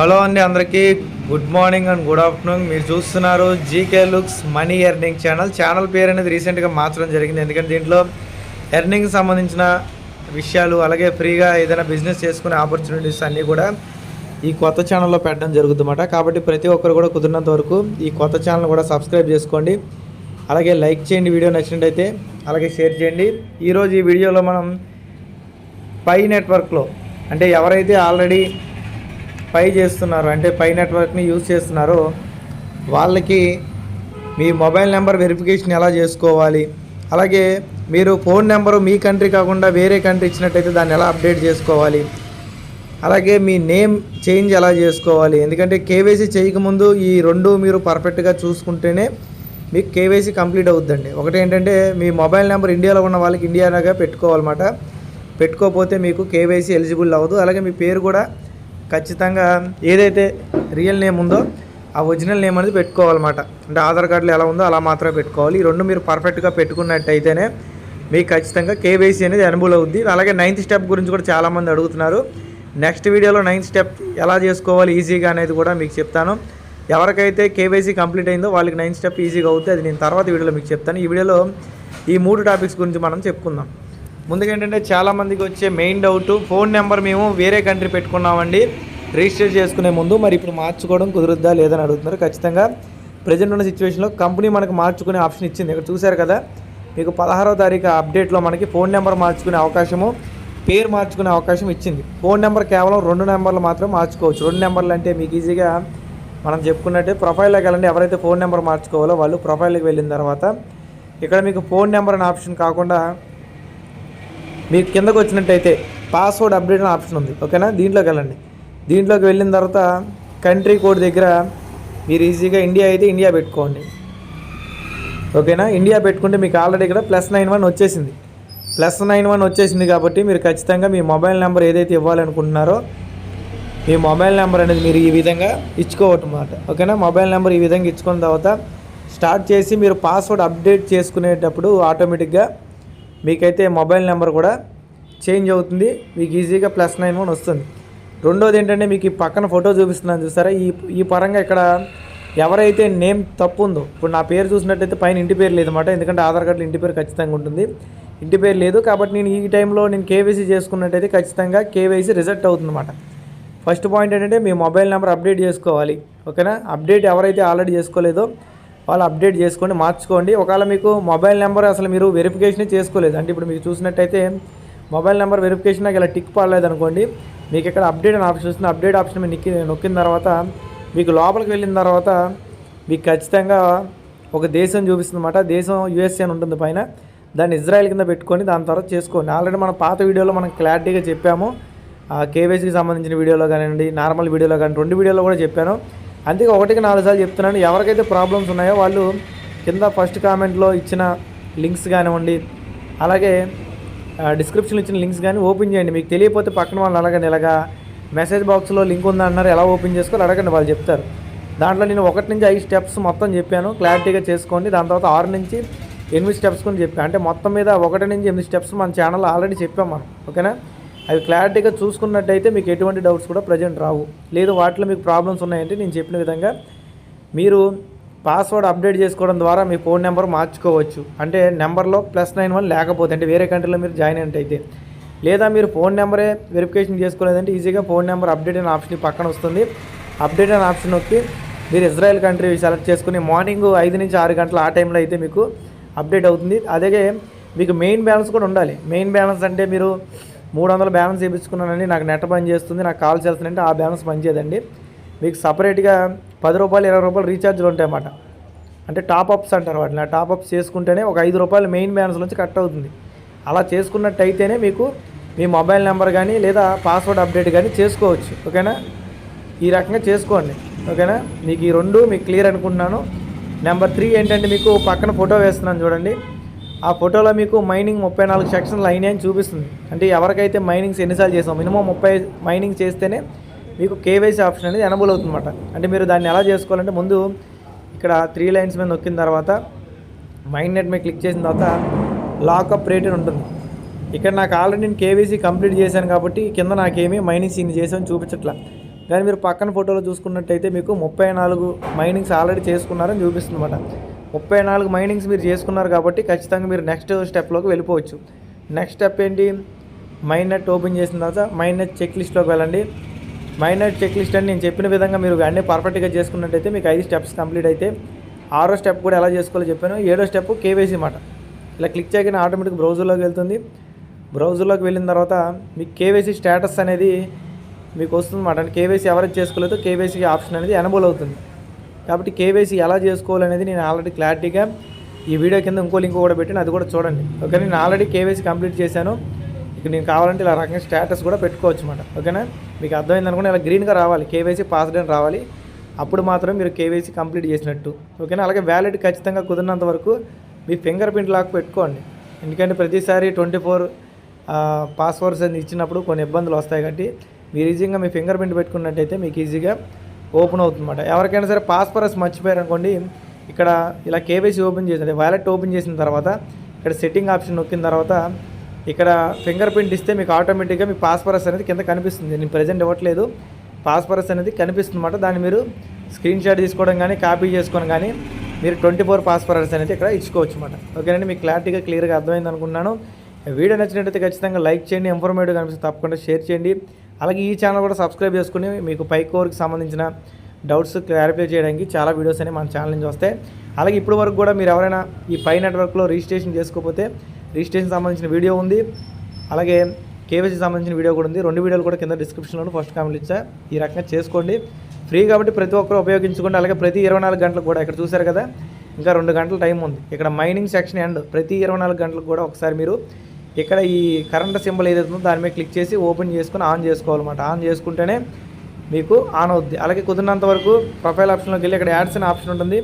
Hello అండి అందరికీ. Good morning and good afternoon మీరు చూస్తున్నారు GK looks money earning channel channel పేరు అనేది రీసెంట్గా మార్చడం జరిగింది. ఎందుకంటే దీంట్లో ఎర్నింగ్ సంబంధించిన విషయాలు అలాగే ఫ్రీగా ఏదైనా బిజినెస్ చేసుకునే ఆపర్చునిటీస్ అన్నీ కూడా ఈ కొత్త ఛానల్లో పెట్టడం జరుగుతుందన్నమాట. కాబట్టి ప్రతి ఒక్కరు కూడా కుదిరినంత వరకు ఈ కొత్త ఛానల్ కూడా సబ్స్క్రైబ్ చేసుకోండి. అలాగే లైక్ చేయండి వీడియో నచ్చినట్టయితే అలాగే షేర్ చేయండి. ఈరోజు ఈ వీడియోలో మనం పై నెట్వర్క్లో అంటే ఎవరైతే ఆల్రెడీ పై చేస్తున్నారు అంటే పై నెట్వర్క్ని యూజ్ చేస్తున్నారో వాళ్ళకి మీ మొబైల్ నెంబర్ వెరిఫికేషన్ ఎలా చేసుకోవాలి? అలాగే మీరు ఫోన్ నెంబరు మీ కంట్రీ కాకుండా వేరే కంట్రీ ఇచ్చినట్టయితే దాన్ని ఎలా అప్డేట్ చేసుకోవాలి? అలాగే మీ నేమ్ చేంజ్ ఎలా చేసుకోవాలి? ఎందుకంటే కేవైసీ చేయకముందు ఈ రెండు మీరు పర్ఫెక్ట్గా చూసుకుంటేనే మీకు కేవైసీ కంప్లీట్ అవుద్దండి. ఒకటి ఏంటంటే మీ మొబైల్ నెంబర్ ఇండియాలో ఉన్న వాళ్ళకి ఇండియాగా పెట్టుకోవాలన్నమాట. పెట్టుకోకపోతే మీకు కేవైసీ ఎలిజిబుల్ అవ్వదు. అలాగే మీ పేరు కూడా ఖచ్చితంగా ఏదైతే రియల్ నేమ్ ఉందో ఆ ఒరిజినల్ నేమ్ అనేది పెట్టుకోవాలన్నమాట. అంటే ఆధార్ కార్డులో ఎలా ఉందో అలా మాత్రమే పెట్టుకోవాలి. ఈ రెండు మీరు పర్ఫెక్ట్గా పెట్టుకున్నట్టయితేనే మీకు ఖచ్చితంగా కేవైసీ అనేది అనుభవం అవుద్ది. అలాగే నైన్త్ స్టెప్ గురించి కూడా చాలామంది అడుగుతున్నారు. నెక్స్ట్ వీడియోలో నైన్త్ స్టెప్ ఎలా చేసుకోవాలి ఈజీగా అనేది కూడా మీకు చెప్తాను. ఎవరికైతే కేవైసీ కంప్లీట్ అయిందో వాళ్ళకి నైన్త్ స్టెప్ ఈజీగా అవుతుంది అది నేను తర్వాత వీడియోలో మీకు చెప్తాను. ఈ వీడియోలో ఈ మూడు టాపిక్స్ గురించి మనం చెప్పుకుందాం. ముందుగా ఏంటంటే చాలామందికి వచ్చే మెయిన్ డౌట్ ఫోన్ నెంబర్ మేము వేరే కంట్రీ పెట్టుకున్నామండి. రిజిస్టర్ చేసుకునే ముందు మరి ఇప్పుడు మార్చుకోవడం కుదురుద్దా లేదని అడుగుతున్నారు. ఖచ్చితంగా ప్రజెంట్ ఉన్న సిచ్యువేషన్లో కంపెనీ మనకు మార్చుకునే ఆప్షన్ ఇచ్చింది. ఇక్కడ చూశారు కదా మీకు పదహారో తారీఖు అప్డేట్లో మనకి ఫోన్ నెంబర్ మార్చుకునే అవకాశము పేరు మార్చుకునే అవకాశం ఇచ్చింది. ఫోన్ నెంబర్ కేవలం రెండు నెంబర్లు మాత్రం మార్చుకోవచ్చు. రెండు నెంబర్లు అంటే మీకు ఈజీగా మనం చెప్పుకున్నట్టే ప్రొఫైల్లోకి వెళ్ళండి. ఎవరైతే ఫోన్ నెంబర్ మార్చుకోవాలో వాళ్ళు ప్రొఫైల్కి వెళ్ళిన తర్వాత ఇక్కడ మీకు ఫోన్ నెంబర్ అనే ఆప్షన్ కాకుండా మీకు కిందకు వచ్చినట్టయితే పాస్వర్డ్ అప్డేట్ అనే ఆప్షన్ ఉంది. ఓకేనా? దీంట్లోకి వెళ్ళండి. దీంట్లోకి వెళ్ళిన తర్వాత కంట్రీ కోడ్ దగ్గర మీరు ఈజీగా ఇండియా అయితే ఇండియా పెట్టుకోండి. ఓకేనా? ఇండియా పెట్టుకుంటే మీకు ఆల్రెడీ ఇక్కడ ప్లస్ నైన్ వన్ వచ్చేసింది. ప్లస్ నైన్ వన్ వచ్చేసింది కాబట్టి మీరు ఖచ్చితంగా మీ మొబైల్ నెంబర్ ఏదైతే ఇవ్వాలనుకుంటున్నారో మీ మొబైల్ నెంబర్ అనేది మీరు ఈ విధంగా ఇచ్చుకోవటమాట. ఓకేనా? మొబైల్ నెంబర్ ఈ విధంగా ఇచ్చుకున్న తర్వాత స్టార్ట్ చేసి మీరు పాస్వర్డ్ అప్డేట్ చేసుకునేటప్పుడు ఆటోమేటిక్గా మీకైతే మొబైల్ నెంబర్ కూడా చేంజ్ అవుతుంది. మీకు ఈజీగా ప్లస్ నైన్ వన్ వస్తుంది. రెండోది ఏంటంటే మీకు ఈ పక్కన ఫోటో చూపిస్తున్నాను చూసారా? ఈ ఈ పరంగా ఇక్కడ ఎవరైతే నేమ్ తప్పు ఉందో ఇప్పుడు నా పేరు చూసినట్టయితే పైన ఇంటి పేరు లేదన్నమాట. ఎందుకంటే ఆధార్ కార్డులో ఇంటి పేరు ఖచ్చితంగా ఉంటుంది. ఇంటి పేరు లేదు కాబట్టి నేను ఈ టైంలో నేను కేవైసీ చేసుకున్నట్టయితే ఖచ్చితంగా కేవైసీ రిజెక్ట్ అవుతుందన్నమాట. ఫస్ట్ పాయింట్ ఏంటంటే మీ మొబైల్ నెంబర్ అప్డేట్ చేసుకోవాలి. ఓకేనా? అప్డేట్ ఎవరైతే ఆల్రెడీ చేసుకోలేదో వాళ్ళు అప్డేట్ చేసుకోండి మార్చుకోండి. ఒకవేళ మీకు మొబైల్ నెంబర్ అసలు మీరు వెరిఫికేషన్ చేసుకోలేదు. అంటే ఇప్పుడు మీకు చూసినట్టయితే మొబైల్ నెంబర్ వెరిఫికేషన్ నాకు ఇలా టిక్ పడలేదు అనుకోండి మీకు ఇక్కడ అప్డేట్ అని ఆప్షన్ వస్తుంది. అప్డేట్ ఆప్షన్ మీరు నొక్కి నొక్కిన తర్వాత మీకు లోపలికి వెళ్ళిన తర్వాత మీకు ఖచ్చితంగా ఒక దేశం చూపిస్తుందన్నమాట. దేశం యూఎస్ఏ అని ఉంటుంది పైన. దాన్ని ఇజ్రాయెల్ కింద పెట్టుకొని దాని తర్వాత చేసుకోండి. ఆల్రెడీ మన పాత వీడియోలో మనం క్లారిటీగా చెప్పాము. కేవైసీకి సంబంధించిన వీడియోలో కానివ్వండి నార్మల్ వీడియోలో కానీ రెండు వీడియోలో కూడా చెప్పాను. అందుకే ఒకటికి నాలుగు సార్లు చెప్తున్నాను. ఎవరికైతే ప్రాబ్లమ్స్ ఉన్నాయో వాళ్ళు కింద ఫస్ట్ కామెంట్లో ఇచ్చిన లింక్స్ కానివ్వండి అలాగే డిస్క్రిప్షన్లో ఇచ్చిన లింక్స్ కానీ ఓపెన్ చేయండి. మీకు తెలియకపోతే పక్కన వాళ్ళు అలాగని ఇలాగా మెసేజ్ బాక్స్లో లింక్ ఉందన్నారు ఎలా ఓపెన్ చేసుకోవాలి అడగండి వాళ్ళు చెప్తారు. దాంట్లో నేను ఒకటి నుంచి ఐదు స్టెప్స్ మొత్తం చెప్పాను. క్లారిటీగా చేసుకోండి. దాని తర్వాత ఆరు నుంచి ఎనిమిది స్టెప్స్ కూడా చెప్పాను అంటే మొత్తం మీద ఒకటి నుంచి ఎనిమిది స్టెప్స్ మన ఛానల్లో ఆల్రెడీ చెప్పాం మనం. ఓకేనా? అవి క్లారిటీగా చూసుకున్నట్టయితే మీకు ఎటువంటి డౌట్స్ కూడా ప్రజెంట్ రావు. లేదు వాటిలో మీకు ప్రాబ్లమ్స్ ఉన్నాయంటే నేను చెప్పిన విధంగా మీరు పాస్వర్డ్ అప్డేట్ చేసుకోవడం ద్వారా మీ ఫోన్ నెంబర్ మార్చుకోవచ్చు. అంటే నెంబర్లో ప్లస్ నైన్ వన్ లేకపోతే అంటే వేరే కంట్రీలో మీరు జాయిన్ అయినట్టయితే. లేదా మీరు ఫోన్ నెంబరే వెరిఫికేషన్ చేసుకోలేదంటే ఈజీగా ఫోన్ నెంబర్ అప్డేట్ అనే ఆప్షన్ పక్కన వస్తుంది. అప్డేట్ అనే ఆప్షన్ నొక్కి మీరు ఇజ్రాయెల్ కంట్రీ సెలెక్ట్ చేసుకుని మార్నింగ్ ఐదు నుంచి ఆరు గంటల ఆ టైంలో అయితే మీకు అప్డేట్ అవుతుంది. అదే మీకు మెయిన్ బ్యాలెన్స్ కూడా ఉండాలి. మెయిన్ బ్యాలెన్స్ అంటే మీరు మూడు వందల బ్యాలెన్స్ చేయించుకున్నానండి నాకు నెట్ పని చేస్తుంది నాకు కాల్ చేస్తుందంటే ఆ బ్యాలెన్స్ పనిచేయదండి మీకు సపరేట్గా పది రూపాయలు ఇరవై రూపాయలు రీఛార్జ్లు ఉంటాయన్నమాట. అంటే టాప్అప్స్ అంటారు వాటిని. ఆ టాప్అప్స్ చేసుకుంటేనే ఒక ఐదు రూపాయలు మెయిన్ బ్యాలెన్స్ నుంచి కట్ అవుతుంది. అలా చేసుకున్నట్టయితేనే మీకు మీ మొబైల్ నెంబర్ కానీ లేదా పాస్వర్డ్ అప్డేట్ కానీ చేసుకోవచ్చు. ఓకేనా? ఈ రకంగా చేసుకోండి. ఓకేనా? మీకు ఈ రెండు మీకు క్లియర్ అనుకుంటున్నాను. నెంబర్ త్రీ ఏంటంటే మీకు పక్కన ఫోటో వేస్తున్నాను చూడండి. ఆ ఫోటోలో మీకు మైనింగ్ ముప్పై నాలుగు సెక్షన్లు అయినాయి అని చూపిస్తుంది. అంటే ఎవరికైతే మైనింగ్స్ ఎన్నిసార్లు చేసాం మినిమం ముప్పై మైనింగ్ చేస్తేనే మీకు కేవైసీ ఆప్షన్ అనేది ఎనబుల్ అవుతుందన్నమాట. అంటే మీరు దాన్ని ఎలా చేసుకోవాలంటే ముందు ఇక్కడ త్రీ లైన్స్ మీద నొక్కిన తర్వాత మైండ్ నెట్ మీద క్లిక్ చేసిన తర్వాత లాకప్ రేట్ అని ఉంటుంది. ఇక్కడ నాకు ఆల్రెడీ నేను కేవైసీ కంప్లీట్ చేశాను కాబట్టి కింద నాకేమీ మైనింగ్స్ ఇన్ని చేసాను చూపించట్లా. కానీ మీరు పక్కన ఫోటోలో చూసుకున్నట్టయితే మీకు ముప్పై నాలుగు మైనింగ్స్ ఆల్రెడీ చేసుకున్నారని చూపిస్తుంది అనమాట ముప్పై నాలుగు మైనింగ్స్ మీరు చేసుకున్నారు కాబట్టి ఖచ్చితంగా మీరు నెక్స్ట్ స్టెప్లోకి వెళ్ళిపోవచ్చు. నెక్స్ట్ స్టెప్ ఏంటి? మైనెట్ ఓపెన్ చేసిన తర్వాత మైనెట్ చెక్ లిస్ట్లోకి వెళ్ళండి. మైనెట్ చెక్ లిస్ట్ అని నేను చెప్పిన విధంగా మీరు అన్నీ పర్ఫెక్ట్గా చేసుకున్నట్టయితే మీకు ఐదు స్టెప్స్ కంప్లీట్ అయితే ఆరో స్టెప్ కూడా ఎలా చేసుకోవాలో చెప్పాను. ఏడో స్టెప్ కేవైసీ మాట. ఇలా క్లిక్ చేయగానే ఆటోమేటిక్ బ్రౌజర్లోకి వెళ్తుంది. బ్రౌజర్లోకి వెళ్ళిన తర్వాత మీకు కేవైసీ స్టేటస్ అనేది మీకు వస్తుంది మాట అంటే కేవైసీ ఎవరైతే చేసుకోలేదో కేవైసీ ఆప్షన్ అనేది ఎనబుల్ అవుతుంది. కాబట్టి కేవైసీ ఎలా చేసుకోవాలనేది నేను ఆల్రెడీ క్లారిటీగా ఈ వీడియో కింద ఇంకో లింక్ కూడా పెట్టాను అది కూడా చూడండి. ఓకే నేను ఆల్రెడీ కేవైసీ కంప్లీట్ చేశాను. ఇక నేను కావాలంటే ఇలా రకంగా స్టేటస్ కూడా పెట్టుకోవచ్చు అనమాట ఓకేనా? మీకు అర్థమైంది అనుకుంటే ఇలా గ్రీన్గా రావాలి కేవైసీ పాస్డ్ అని రావాలి. అప్పుడు మాత్రం మీరు కేవైసీ కంప్లీట్ చేసినట్టు. ఓకేనా? అలాగే వ్యాలిడ్ ఖచ్చితంగా కుదిరినంత వరకు మీ ఫింగర్ ప్రింట్ లాక్ పెట్టుకోండి. ఎందుకంటే ప్రతిసారి ట్వంటీ ఫోర్ పాస్వర్డ్స్ అని ఇచ్చినప్పుడు కొన్ని ఇబ్బందులు వస్తాయి కాబట్టి మీరు ఈజీగా మీ ఫింగర్ ప్రింట్ పెట్టుకున్నట్టయితే మీకు ఈజీగా ఓపెన్ అవుతుందన్నమాట. ఎవరికైనా సరే పాస్పరస్ మర్చిపోయారు అనుకోండి ఇక్కడ ఇలా కేవైసీ ఓపెన్ చేసిన వ్యాలెట్ ఓపెన్ చేసిన తర్వాత ఇక్కడ సెట్టింగ్ ఆప్షన్ నొక్కిన తర్వాత ఇక్కడ ఫింగర్ ప్రింట్ ఇస్తే మీకు ఆటోమేటిక్గా మీ పాస్పరస్ అనేది కింద కనిపిస్తుంది. నేను ప్రజెంట్ ఇవ్వట్లేదు. పాస్పరస్ అనేది కనిపిస్తుంది అన్నమాట దాన్ని మీరు స్క్రీన్ షాట్ తీసుకోవడం కానీ కాపీ చేసుకోవడం కానీ మీరు ట్వంటీ ఫోర్ పాస్పరస్ అనేది ఇక్కడ ఇచ్చుకోవచ్చు అనమాట ఓకేనండి మీకు క్లారిటీగా క్లియర్గా అర్థమైంది అనుకున్నాను వీడియో నచ్చినట్టయితే ఖచ్చితంగా లైక్ చేయండి ఇన్ఫర్మేటివ్ కనిపిస్తుంది తప్పకుండా షేర్ చేయండి. అలాగే ఈ ఛానల్ కూడా సబ్స్క్రైబ్ చేసుకుని మీకు పై కోర్కి సంబంధించిన డౌట్స్ క్లారిఫై చేయడానికి చాలా వీడియోస్ అనేవి మన ఛానల్ నుంచి వస్తాయి. అలాగే ఇప్పటి వరకు కూడా మీరు ఎవరైనా ఈ పై నెట్వర్క్లో రిజిస్ట్రేషన్ చేసుకోకపోతే రిజిస్ట్రేషన్ సంబంధించిన వీడియో ఉంది. అలాగే కేవైసీ సంబంధించిన వీడియో కూడా ఉంది. రెండు వీడియోలు కూడా కింద డిస్క్రిప్షన్లో ఫస్ట్ కామెంట్ ఇచ్చా. ఈ రకంగా చేసుకోండి. ఫ్రీ కాబట్టి ప్రతి ఒక్కరు ఉపయోగించుకోండి. అలాగే ప్రతి ఇరవై నాలుగు గంటలకు కూడా ఇక్కడ చూశారు కదా ఇంకా రెండు గంటల టైం ఉంది. ఇక్కడ మైనింగ్ సెక్షన్ అండ్ ప్రతి ఇరవై నాలుగు గంటలకు కూడా ఒకసారి మీరు ఇక్కడ ఈ కరెంట్ సింబల్ ఏదైతే ఉందో దాని మీద క్లిక్ చేసి ఓపెన్ చేసుకుని ఆన్ చేసుకోవాలన్నమాట. ఆన్ చేసుకుంటేనే మీకు ఆన్ అవుద్ది. అలాగే కుదిరినంత వరకు ప్రొఫైల్ ఆప్షన్లోకి వెళ్ళి ఇక్కడ యాడ్స్ అనే ఆప్షన్ ఉంటుంది.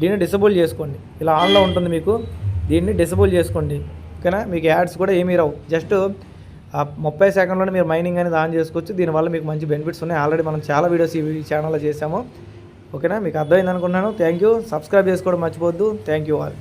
దీన్ని డిసబుల్ చేసుకోండి. ఇలా ఆన్లో ఉంటుంది మీకు. దీన్ని డిసబుల్ చేసుకోండి. ఓకేనా? మీకు యాడ్స్ కూడా ఏమీ రావు. జస్ట్ ఆ ముప్పై సెకండ్లోనే మీరు మైనింగ్ అనేది ఆన్ చేసుకోవచ్చు. దీనివల్ల మీకు మంచి బెనిఫిట్స్ ఉన్నాయి. ఆల్రెడీ మనం చాలా వీడియోస్ ఈ ఛానల్లో చేసాము ఓకేనా? మీకు అర్థమైంది అనుకున్నాను థ్యాంక్ యూ. సబ్స్క్రైబ్ చేసుకోవడం మర్చిపోవద్దు. Thank you all.